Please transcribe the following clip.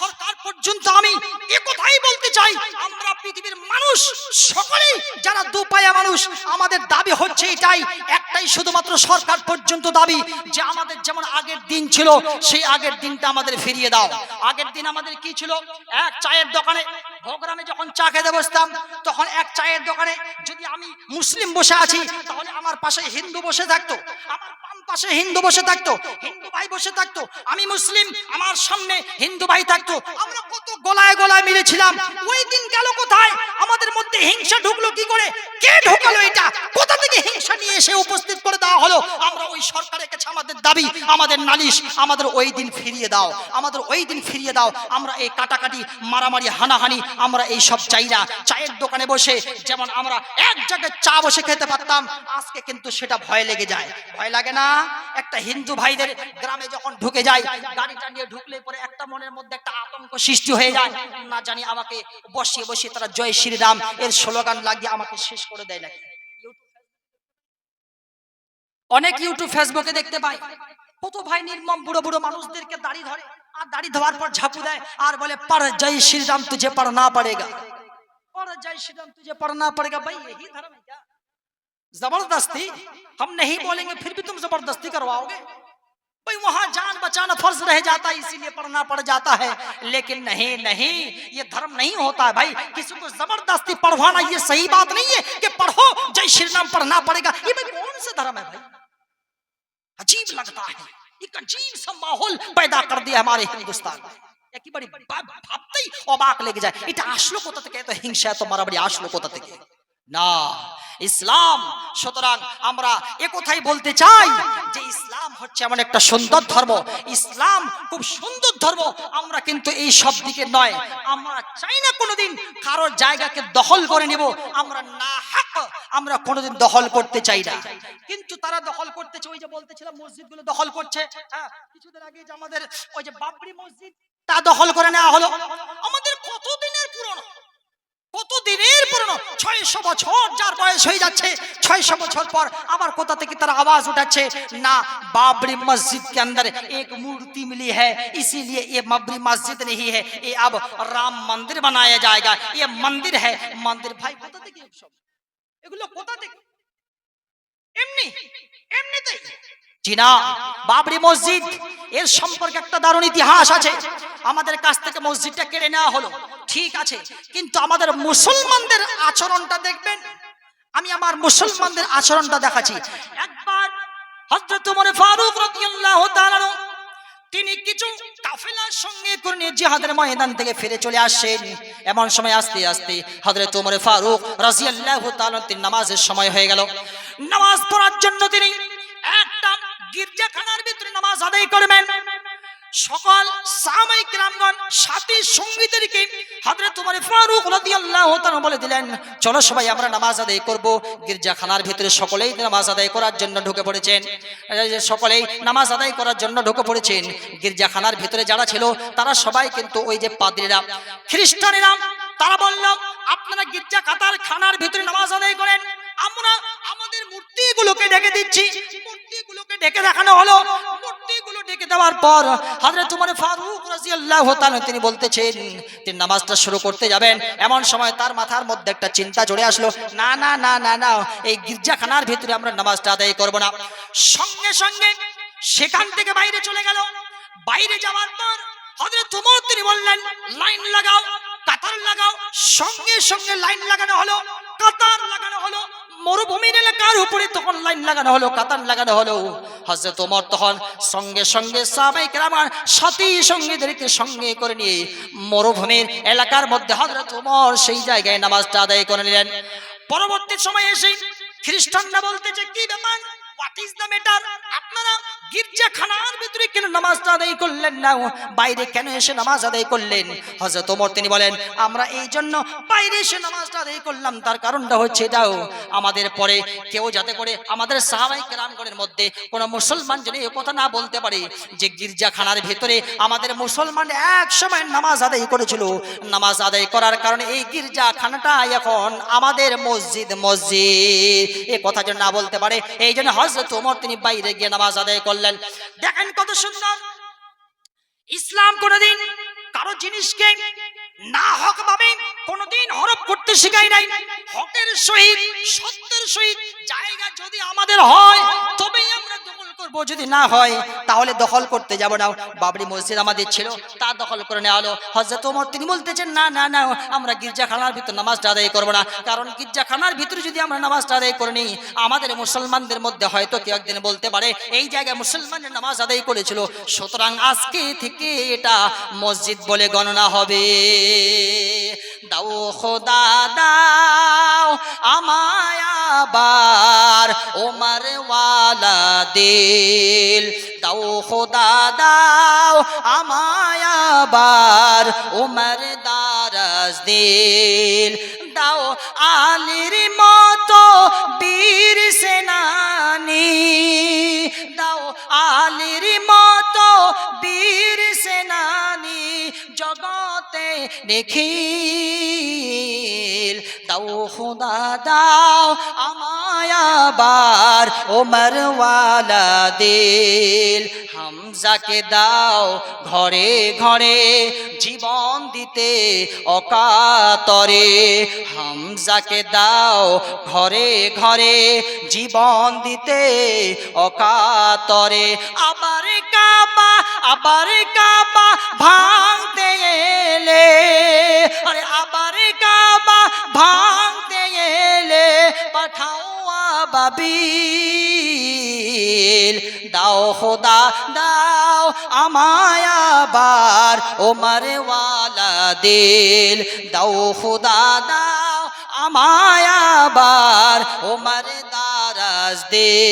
সরকার পর্যন্ত আমি একথাই বলতে চাই। আমরা পৃথিবীর মানুষ, সকলেই যারা দুপায়া মানুষ, আমাদের দাবি হচ্ছে এটাই। একটাই শুধুমাত্র সরকার পর্যন্ত দাবি যে আমাদের যেমন আগের দিন ছিল, সেই আগের দিনটা আমাদের ফিরিয়ে দাও। আগের দিন আমাদের কি ছিল? এক চায়ের দোকানে ভোগ্রামে যখন চা খেতে বসতাম, তখন এক চায়ের দোকানে যদি আমি মুসলিম বসে আছি, তাহলে আমার পাশে হিন্দু বসে থাকতো, আমার পাশে হিন্দু বসে থাকতো, হিন্দু ভাই বসে থাকতো, আমি মুসলিম, আমার সামনে হিন্দু ভাই থাকতো, আমরা কত গলায় গলায় মিলেছিলাম, ওই দিন গেল কোথায়? আমাদের মধ্যে হিংসা ঢুকলো কি করে? কে ঢোকালো এটা? কোথা থেকে হিংসা নিয়ে এসে উপস্থিত করে দেওয়া হলো? আমরা ওই সরকারের কাছে আমাদের দাবি, আমাদের নালিশ, আমাদের ওই দিন ফিরিয়ে দাও, আমাদের ওই দিন ফিরিয়ে দাও, আমরা এই কাটাকাটি, মারামারি, হানাহানি আমরা এই সব চাই না। চায়ের দোকানে বসে যেমন আমরা এক জায়গায় চা বসে খেতে পারতাম, আজকে কিন্তু সেটা ভয় লেগে যায়। ভয় লাগে না? একটা হিন্দু ভাইদের গ্রামে যখন ঢুকে যায় গাড়িটা নিয়ে ঢুকলে পরে একটা মনের মধ্যে একটা আতঙ্ক সৃষ্টি হয়ে যায়। না জানি আমাকে বসিয়ে বসিয়ে তারা জয় শ্রীরাম, এর স্লোগান লাগিয়ে আমাকে শেষ করে দেয় নাকি? অনেক ইউটিউব ফেসবুকে দেখতে পাই। কত ভাই নির্মম বুড়ো বুড়ো মানুষদেরকে দাঁড়িয়ে ধরে। আর দাড়ি ধোয়ার পর ঝাপু দেয় আর বলে পর জয় শ্রীরাম তুঝে পড়না पड़ेगा पर जय श्री राम तुझे पढ़ना पड़ेगा भाई यही धर्म है क्या जबरदस्ती हम नहीं बोलेंगे फिर भी तुम जबरदस्ती करवाओगे भाई वहां जान बचाना फर्ज रह जाता है इसीलिए पढ़ना पड़ जाता है लेकिन नहीं नहीं ये धर्म नहीं होता है भाई किसी को जबरदस्ती पढ़वाना ये सही बात नहीं है कि पढ़ो जय श्री राम पढ़ना पड़ेगा ये भाई कौन से धर्म है भाई अजीब लगता है एक अजीब सा माहौल पैदा कर दिया हमारे हिंदुस्तान में একেবারে ভা- ভাবতেই অবাক লেগে যায় এটা আসলো কোথা থেকে এত হিংসা এত মারামারি আসলো কোথা থেকে না ইসলাম সুতরাং আমরা এ কথাই বলতে চাই যে ইসলাম হচ্ছে এমন একটা সুন্দর ধর্ম। ইসলাম খুব সুন্দর ধর্ম আমরা কিন্তু এই সব দিকে নয়। আমরা চাই না কোনোদিন কারোর জায়গাকে দখল করে নিব। আমরা না হাক আমরা কোনোদিন দখল করতে চাই না। কিন্তু তারা দখল করতেছে ওই যে বলতেছিলাম মসজিদগুলো দখল করছে। হ্যাঁ, কিছুদিন আগে যে আমাদের ওই যে বাবরি মসজিদ তা দখল করে নেওয়া হলো। আমাদের কত দিনের পুরনো ছয়শো বছর যার বয়স হয়ে যাচ্ছে ছয়শো বছর পর আবার কোথা থেকে তার আওয়াজ উঠাচ্ছে না बाबरी मस्जिद के अंदर एक मूर्ति मिली है इसीलिए ये बाबरी मस्जिद नहीं है ये अब राम मंदिर बनाया जाएगा ये मंदिर है मंदिर भाई কোথা থেকে এসব? এগুলো কোথা থেকে এমনি এমনিতেই জি না বাবরি মসজিদ এর সম্পর্কে একটা দারুণ ইতিহাস আছে আমাদের কাছ থেকে মসজিদটা কেড়ে নেওয়া হলো ঠিক আছে, কিন্তু আমাদের মুসলমানদের আচরণটা দেখবেন। আমি আমার মুসলমানদের আচরণটা দেখাচ্ছি। একবার হযরত ওমর ফারুক রাদিয়াল্লাহু তাআলা তিনি কিছু কাফেলার সঙ্গে করে নিয়ে জিহাদের ময়দান থেকে ফিরে চলে আসেন। এমন সময় আস্তে আস্তে হযরত ওমর ফারুক রাদিয়াল্লাহু তাআলা তিনি নামাজের সময় হয়ে গেল। নামাজ পড়ার জন্য তিনি একটা গির্জাখানার ভিতরে নামাজ আদায় করবেন। সকল সাহাবাই কিরামগণ সাথী সঙ্গীদেরকে হযরত ওমর ফারুক রাদিয়াল্লাহু তাআলা বলে দিলেন, চলো সবাই আমরা নামাজ আদায় করব। গির্জাখানার ভিতরে সকলেই নামাজ আদায় করার জন্য ঢুকে পড়েছেন। সকলেই নামাজ আদায় করার জন্য ঢুকে পড়েছেন। গির্জাখানার ভিতরে যারা ছিল, তারা সবাই কিন্তু ওই যে পাদ্রীরা, খ্রিস্টানেরা, তারা বলল, আপনারা গির্জা খাতার খানার ভিতরে নামাজ আদায় করেন। আমরা আমাদের মূর্তিগুলোকে ডেকে দিচ্ছি। মূর্তিগুলোকে ডেকে দেখানো হলো। দেওয়ার পর হযরত ওমর ফারুক রাদিয়াল্লাহু তাআলা তিনি বলতেছেন, তিনি নামাজটা শুরু করতে যাবেন। এমন সময় তার মাথার মধ্যে একটা চিন্তা চলে আসলো, না না না না না, এই গির্জাখানার ভিতরে আমরা নামাজটা আদায় করব না। সঙ্গে সঙ্গে সেখান থেকে বাইরে চলে গেল। বাইরে যাওয়ার পর হযরত ওমর তিনি বললেন, লাইন লাগাও, কাতার লাগাও, সঙ্গে সঙ্গে লাইন লাগানো হলো, কাতার লাগানো হলো। মরুভূমির এলাকার উপরে তখন লাইন লাগানো হলো, কাতান লাগানো হলো। হযরত তোমার তখন সঙ্গে সঙ্গে সাহাবাই আমার সাথী সঙ্গীদেরকে সঙ্গে করে নিয়ে মরুভূমির এলাকার মধ্যে হযরত তোমার সেই জায়গায় নামাজটা আদায় করে নিলেন। পরবর্তী সময়ে এসে খ্রিস্টানরা বলতেছে, কি ব্যাপার? আমাদের কেউ যাতে করে আমাদের মধ্যে মুসলমান কথা না বলতে পারে যে গির্জাখানার ভেতরে আমাদের মুসলমান এক সময় নামাজ আদায় করেছিল। নামাজ আদায় করার কারণে এই গির্জাখানাটা এখন আমাদের মসজিদ মসজিদ। এ কথা যেন না বলতে পারে এই জন্য হজরত ওমর, তিনি বাইরে গিয়ে নামাজ আদায় করলেন। দেখেন কত সুন্দর। ইসলাম কোনদিন কারও জিনিসকে না হক ভাবে কোনোদিন হরপ করতে শেখাই নাই। হকের সহিত, সত্যের সহিত জায়গা যদি আমাদের হয়, তবেই করব যদি না হয়, তাহলে দখল করতে যাব না। বাবরি মসজিদ আমাদের ছিল, তা দখল করে নেওয়া হলো। হজরত ওমর, তিনি বলতেছেন, না না না, আমরা গির্জাখানার ভিতর নামাজটা আদায় করব না। কারণ গির্জাখানার ভিতরে যদি আমরা নামাজটা আদায় করে নিই, আমাদের মুসলমানদের মধ্যে হয়তো কেউ একদিন বলতে পারে, এই জায়গায় মুসলমানের নামাজ আদায় করেছিল। সুতরাং আজকে থেকে এটা মসজিদ বলে গণনা হবে। দাও খোদা, দাও আমায় আবার ওমার ওয়ালা দিল। দাও খোদা, দাও আমায় আবার ওমর দারাজ দিল। দাও আলির মতো বীর সেনানি। দাও আলির মতো বীর সেনানি জগতে দেখিল। দাও খুদা, দাও আমায় আবার ওমর ওয়ালা দিল হামজাকে দাও ঘরে ঘরে জীবন দিতে অকাতরে হামজাকে দাও ঘরে ঘরে জীবন দিতে অকাতরে আবার কাবা আবার কাবা ভাঙতে এলে আরে আবার বাবিল দাও খোদা, দাও আমায় আবার ওমর ওয়ালা দিল। দাও খোদা, দাও আমায় আবার দারাজ দিল।